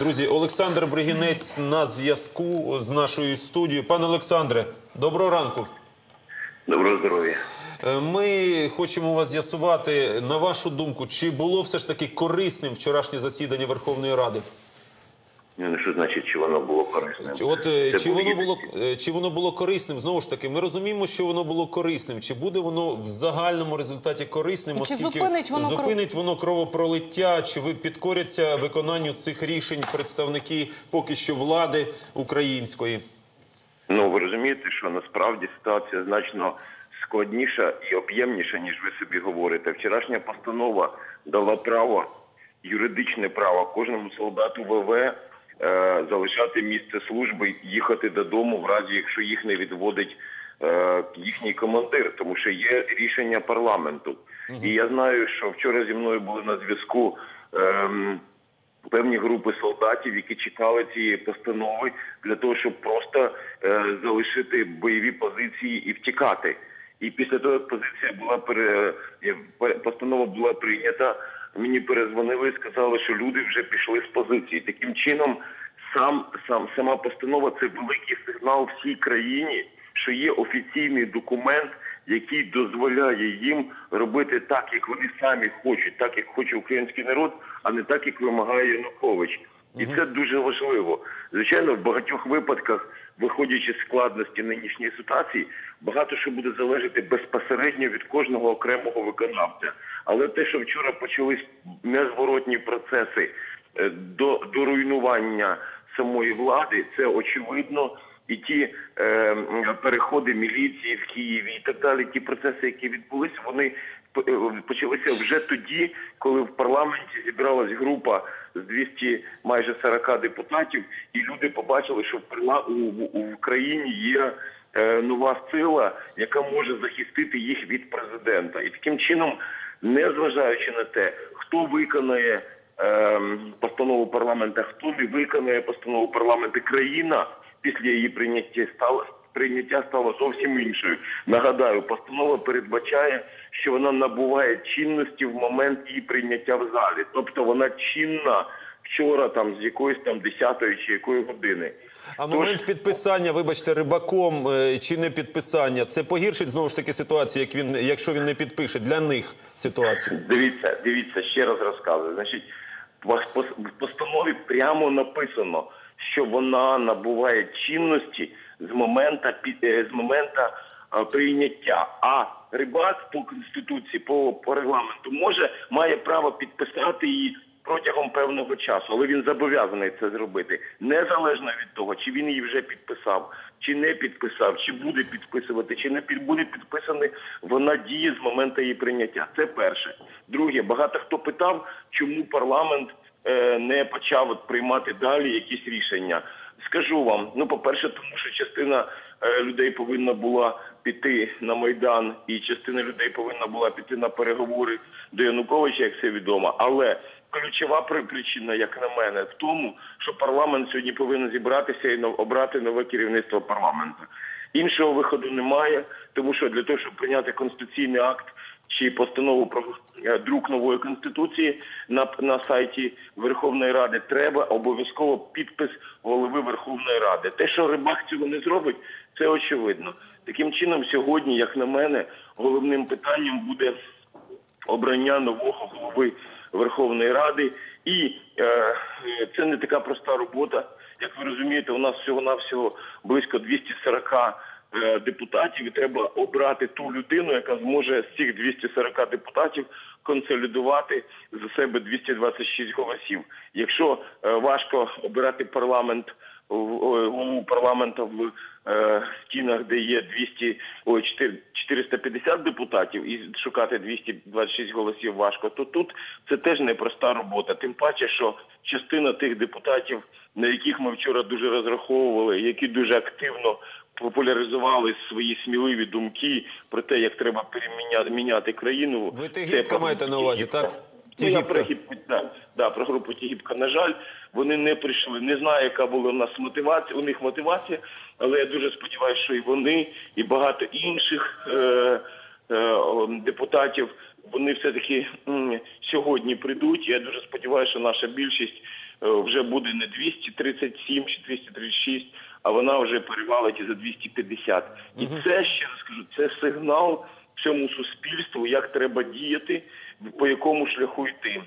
Друзі, Олександр Бригінець на зв'язку з нашою студією. Пане Олександре, доброго ранку. Доброго здоров'я. Е, Ми хочемо вас з'ясувати, на вашу думку, чи було все ж таки корисним вчорашнє засідання Верховної Ради? Ну, що значить, чи воно було корисним? Чи От е, Це чи воно було е, чи воно було корисним? Знову ж таки, ми розуміємо, що воно було корисним. Чи буде воно в загальному результаті корисним? Чи оскільки зупинить воно зупинить воно кровопролиття? Чи ви підкоряться виконанню цих рішень представники поки що влади української? Ну, ви розумієте, що насправді ситуація значно складніша і об'ємніша, ніж ви собі говорите. Вчорашня постанова дала право, юридичне право кожному солдату ВВ залишати місце служби їхати додому, в разі якщо їх не відводить е, їхній командир, тому що є рішення парламенту. І я знаю, що вчора зі мною були на зв'язку. ем, певні групи солдатів, які чекали цієї постанови для того, щоб просто е, залишити бойові позиції і втікати. І після того, як позиція була пере... е, постанова була прийнята, мені перезвонили і сказали, що люди вже пішли з позиції. Таким чином, сам, сам сама постанова це великий сигнал всій країні, що є офіційний документ, який дозволяє їм робити так, як вони самі хочуть, так як хоче український народ, а не так, як вимагає Янукович. І це дуже важливо. Звичайно, в багатьох випадках, виходячи з складності нинішньої ситуації, багато що буде залежати безпосередньо від кожного окремого виконавця. Але те, що вчора почались незворотні процеси е, до, до руйнування самої влади, це очевидно. І ті е, переходи міліції в Києві і так далі, ті процеси, які відбулись, вони е, почалися вже тоді, коли в парламенті зібралась група з 200 майже 40 депутатів, і люди побачили, що в парла- у, у, в країні є е, нова сила, яка може захистити їх від президента. І таким чином, незважаючи на те, хто виконає ем, постанову парламента, хто не виконає постанову парламенту, країна після її прийняття стала прийняття стало зовсім іншою. Нагадаю, постанова передбачає, що вона набуває чинності в момент її прийняття в залі, тобто вона чинна вчора, там з якоїсь там 10 чи якої години. А момент підписання, вибачте, рибаком е, чи не підписання, це погіршить знову ж таки ситуацію, як він, якщо він не підпише для них ситуацію. Дивіться, дивіться, ще раз розказую. Значить, в пос- постанові прямо написано, що вона набуває чинності з моменту, е, з моменту прийняття. А рибак по конституції, по, по регламенту може має право підписати її протягом певного часу, але він зобов'язаний це зробити незалежно від того, чи він її вже підписав, чи не підписав, чи буде підписувати, чи не буде підписаний, вона діє з моменту її прийняття. Це перше. Друге, багато хто питав, чому парламент е, не почав от приймати далі якісь рішення. Скажу вам, ну по-перше, тому що частина е, людей повинна була піти на майдан, і частина людей повинна була піти на переговори до Януковича, як це відомо. Але ключова при- причина, як на мене, в тому, що парламент сьогодні повинен зібратися і обрати нове керівництво парламенту. Іншого виходу немає, тому що для того, щоб прийняти конституційний акт чи постанову про е, друк нової конституції на, на сайті Верховної Ради, треба обов'язково підпис голови Верховної Ради. Те, що рибак цього не зробить, це очевидно. Таким чином, сьогодні, як на мене, головним питанням буде обрання нового голови Верховної Ради. І е, це не така проста робота. Як ви розумієте, у нас всього-навсього близько 240 е, депутатів, і треба обрати ту людину, яка зможе з цих 240 депутатів консолідувати за себе 226 голосів. Якщо е, важко обирати парламент ой, голову парламенту в е, стінах, де є 200, ой, 450 депутатів, і шукати 226 голосів важко, то тут це теж непроста робота. Тим паче, що частина тих депутатів, на яких ми вчора дуже розраховували, які дуже активно популяризували свої сміливі думки про те, як треба переміняти міняти країну. Ви Тигіпка маєте на увазі, так? Ну, я про Гібку, да, да, про групу Тігіпка. На жаль, вони не прийшли. Не знаю, яка була у нас мотивація, у них мотивація, але я дуже сподіваюся, що і вони, і багато інших е, е, депутатів, вони все-таки сьогодні прийдуть. Я дуже сподіваюся, що наша більшість е, вже буде не 237 чи 236, а вона вже перевалить і за 250. І це, ще раз кажу, це сигнал всьому суспільству, як треба діяти, по якому шляху йти.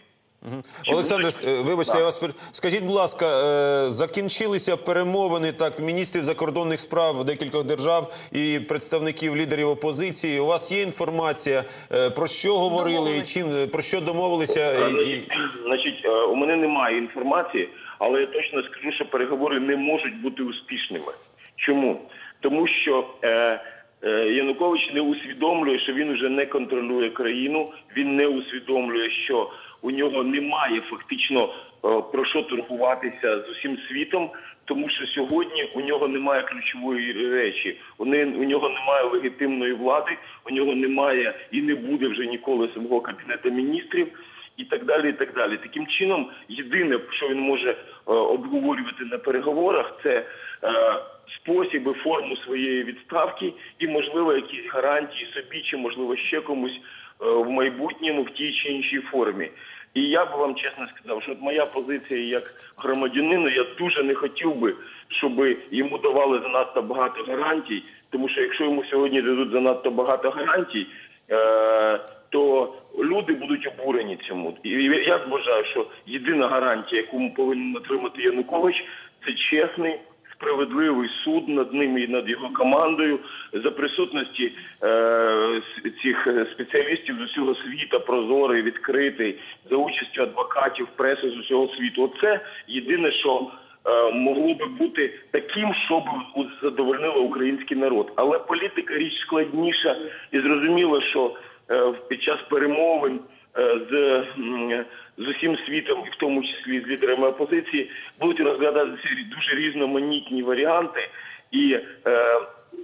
Олександр, е, вибачте, я вас пер- скажіть, будь ласка, е, закінчилися перемовини так міністрів закордонних справ декількох держав і представників лідерів опозиції. У вас є інформація е, про що говорили, чим про що домовилися? Значить, у мене немає інформації, але я точно скажу, що переговори не можуть бути успішними. Чому? Тому що е, е, Янукович не усвідомлює, що він вже не контролює країну, він не усвідомлює, що у нього немає фактично е, про що торгуватися з усім світом, тому що сьогодні у нього немає ключової речі. У нього немає легітимної влади, у нього немає і не буде вже ніколи свого кабінету міністрів і так далі. і так далі. Таким чином, єдине, що він може е, обговорювати на переговорах, це е, спосіби, форму своєї відставки і, можливо, якісь гарантії собі чи, можливо, ще комусь в майбутньому в тій чи іншій формі. І я би вам чесно сказав, що моя позиція як громадянина, я дуже не хотів би, щоб йому давали занадто багато гарантій, тому що якщо йому сьогодні дадуть занадто багато гарантій, е, то люди будуть обурені цьому. І я вважаю, що єдина гарантія, яку повинен отримати Янукович, це чесний. Справедливий суд над ним і над його командою за присутності е, цих е, спеціалістів з усього світу, прозорий, відкритий, за участю адвокатів, преси з усього світу. Оце єдине, що е, могло би бути таким, щоб задовольнило український народ. Але політика річ складніша і зрозуміло, що е, під час перемовин е, з, м, з усім світом, і в тому числі з лідерами опозиції, будуть розглядатися дуже різноманітні варіанти. І е,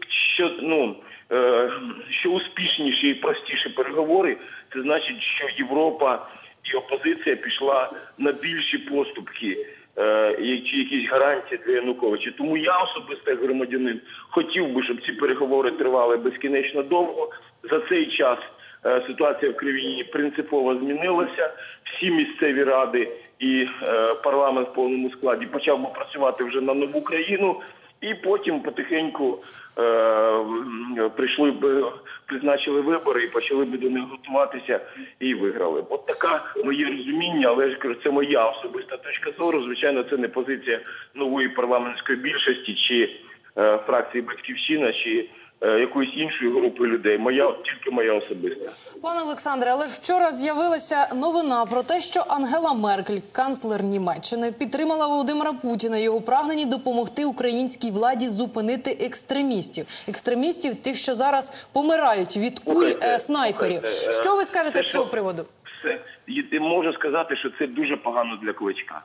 що ну е, що успішніші і простіші переговори, це значить, що Європа і опозиція пішла на більші поступки. е, Чи якісь гарантії для Януковича. Тому я особисто громадянин хотів би, щоб ці переговори тривали безкінечно довго. За цей час ситуація в країні принципово змінилася. Всі місцеві ради і е, парламент в повному складі почав би працювати вже на нову країну. І потім потихеньку е, прийшли б, призначили вибори і почали б до них готуватися і виграли. От така моє розуміння, але ж кажу, це моя особиста точка зору. Звичайно, це не позиція нової парламентської більшості чи е, фракції Батьківщина, чи е, якоїсь іншої групи людей. Моя тільки моя особиста. Пане Олександре, але ж вчора з'явилася новина про те, що Ангела Меркель, канцлер Німеччини, підтримала Володимира Путіна і його прагненні допомогти українській владі зупинити екстремістів. Екстремістів, тих, що зараз помирають від куль Слухайте, е, снайперів. слухайте, е, Що ви скажете це з цього приводу? Все. І ти можу сказати, що це дуже погано для Кличка.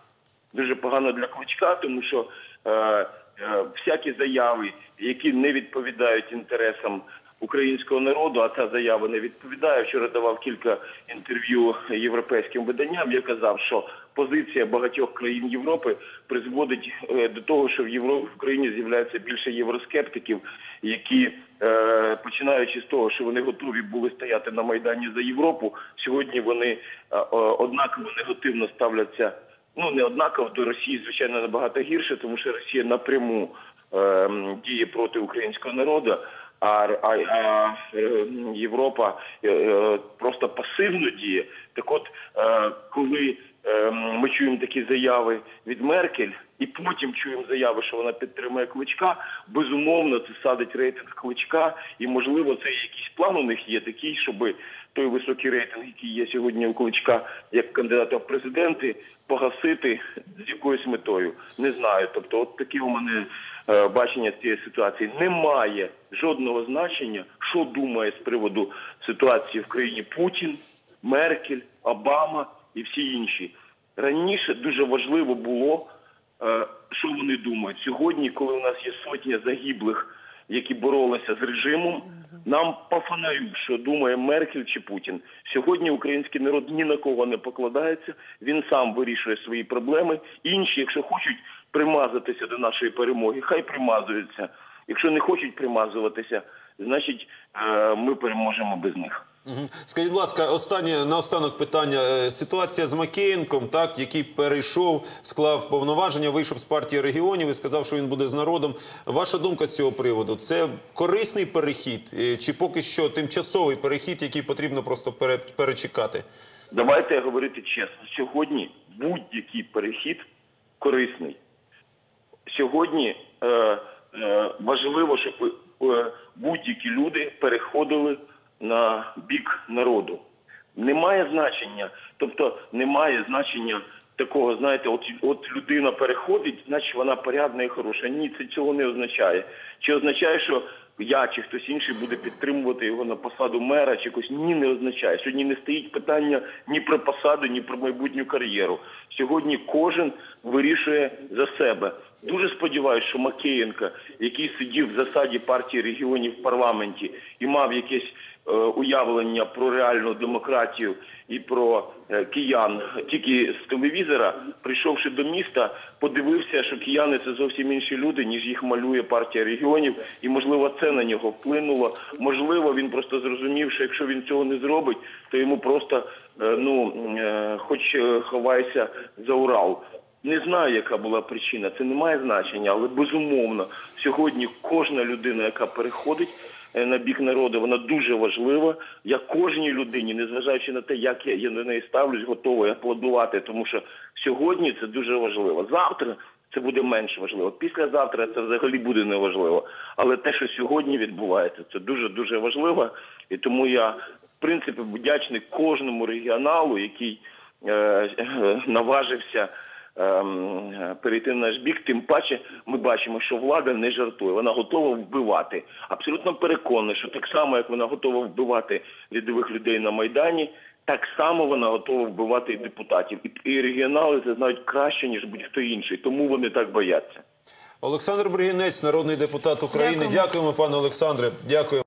Дуже погано для Кличка, тому що е, е, всякі заяви, які не відповідають інтересам українського народу, а ця заява не відповідає. Вчора давав кілька інтерв'ю європейським виданням. Я казав, що позиція багатьох країн Європи призводить е, до того, що в Європі в Україні з'являється більше євроскептиків, які е, починаючи з того, що вони готові були стояти на майдані за Європу, сьогодні вони е, однаково негативно ставляться. Ну не однаково до Росії, звичайно, набагато гірше, тому що Росія напряму е, м, діє проти українського народу. А, а, а е, Європа е, е, просто пасивно діє. Так от, е, коли е, ми чуємо такі заяви від Меркель, і потім чуємо заяви, що вона підтримує кличка, безумовно, це садить рейтинг кличка, і можливо це якийсь план у них є такий, щоб той високий рейтинг, який є сьогодні у кличка як кандидата в президенти, погасити з якоюсь метою. Не знаю. Тобто, от таке у мене бачення цієї ситуації. Немає жодного значення, що думає з приводу ситуації в країні Путін, Меркель, Обама і всі інші. Раніше дуже важливо було, е, що вони думають. Сьогодні, коли у нас є сотня загиблих, які боролися з режимом, нам по що думає Меркель чи Путін. Сьогодні український народ ні на кого не покладається, він сам вирішує свої проблеми. Інші, якщо хочуть примазатися до нашої перемоги, хай примазуються. Якщо не хочуть примазуватися, значить е, ми переможемо без них. Скажіть, будь ласка, останнє наостанок питання. Е, Ситуація з Макеєнком, так, який перейшов, склав повноваження, вийшов з партії регіонів і сказав, що він буде з народом. Ваша думка з цього приводу? Це корисний перехід е, чи поки що тимчасовий перехід, який потрібно просто пере- перечекати? Давайте говорити чесно. Сьогодні будь-який перехід корисний. Сьогодні е, е, важливо, щоб е, будь-які люди переходили на бік народу. Немає значення, тобто немає значення такого, знаєте, от, от людина переходить, значить вона порядна і хороша. Ні, це цього не означає. Чи означає, що я чи хтось інший буде підтримувати його на посаду мера чи якось ні, не означає. Сьогодні не стоїть питання ні про посаду, ні про майбутню кар'єру. Сьогодні кожен вирішує за себе. Дуже сподіваюся, що Макеєнка, який сидів в засаді партії регіонів в парламенті і мав якесь е, уявлення про реальну демократію і про е, киян тільки з телевізора, прийшовши до міста, подивився, що кияни це зовсім інші люди, ніж їх малює партія регіонів, і можливо це на нього вплинуло. Можливо, він просто зрозумів, що якщо він цього не зробить, то йому просто е, ну е, хоч ховайся за Урал. Не знаю, яка була причина, це не має значення, але безумовно сьогодні кожна людина, яка переходить на бік народу, вона дуже важлива. Я кожній людині, незважаючи на те, як я, я до неї ставлюсь, готовий аплодувати, тому що сьогодні це дуже важливо. Завтра це буде менш важливо. Післязавтра це взагалі буде неважливо. Але те, що сьогодні відбувається, це дуже дуже важливо. І тому я в принципі вдячний кожному регіоналу, який е, е, наважився перейти на наш бік, тим паче ми бачимо, що влада не жартує, вона готова вбивати. Абсолютно переконаний, що так само, як вона готова вбивати рядових людей на Майдані, так само вона готова вбивати і депутатів. І, і регіонали це знають краще, ніж будь-хто інший, тому вони так бояться. Олександр Бригінець, народний депутат України. Дякуємо. Дякуємо, пане Олександре. Дякую.